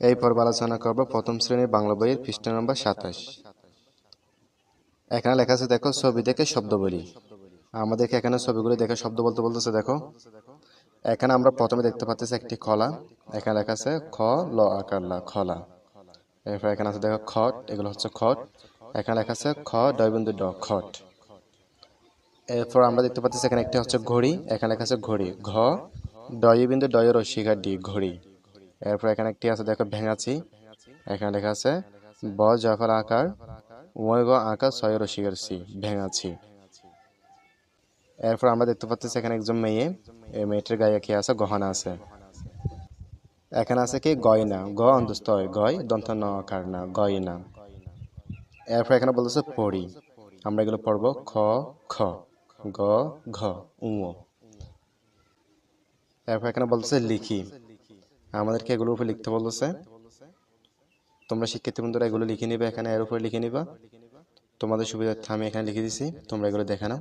এই পর্ব আলোচনা করব প্রথম শ্রেণির বাংলা বইয়ের পৃষ্ঠ নম্বর সাতাশ। এখানে লেখা আছে, দেখো, ছবি দেখে শব্দ বলি। আমাদেরকে এখানে ছবিগুলি দেখে শব্দ বলতে বলতেছে, দেখো। এখানে আমরা প্রথমে দেখতে পাচ্ছি একটি খলা। এখানে লেখা আছে, খ, ল, আকার, লা, খলা। এরপর এখানে আছে, দেখো, খট, এগুলো হচ্ছে খট। এখানে লেখা আছে, খ ডয়বিন্দু ড, খট। এরপর আমরা দেখতে পাচ্ছি এখানে একটি হচ্ছে ঘড়ি। এখানে লেখা আছে, ঘড়ি, ঘ ডয় বিন্দু ডয় রসিকা, ডি, ঘড়ি। এরপর এখানে একটি আছে দেখো ভেঙাচি এখানে লেখা আছে ব জফর আকার ওয় গ আকার ছয় রসিকার সি ভেঙাচি এরপর আমরা দেখতে পাচ্ছি এখানে একজন মেয়ে এই মেয়েটির গায়ে কি আছে গহনা আছে। এখানে আছে কি গয়না গ অন্তস্থ হয় গয় দন্ত ন আকার না গয়না। এরপর এখানে বলতেছে পড়ি। আমরা এগুলো পড়ব খ খ গ ঘ উ এরপর এখানে বলতেছে লিখি। আমাদেরকে এগুলোর উপরে লিখতে বলতেছে। তোমরা শিক্ষার্থী বন্ধুরা এগুলো লিখে নিবে, এখানে এর উপরে লিখে নিবা। তোমাদের সুবিধার্থে আমি এখানে লিখে দিছি, তোমরা এগুলো দেখে নাও।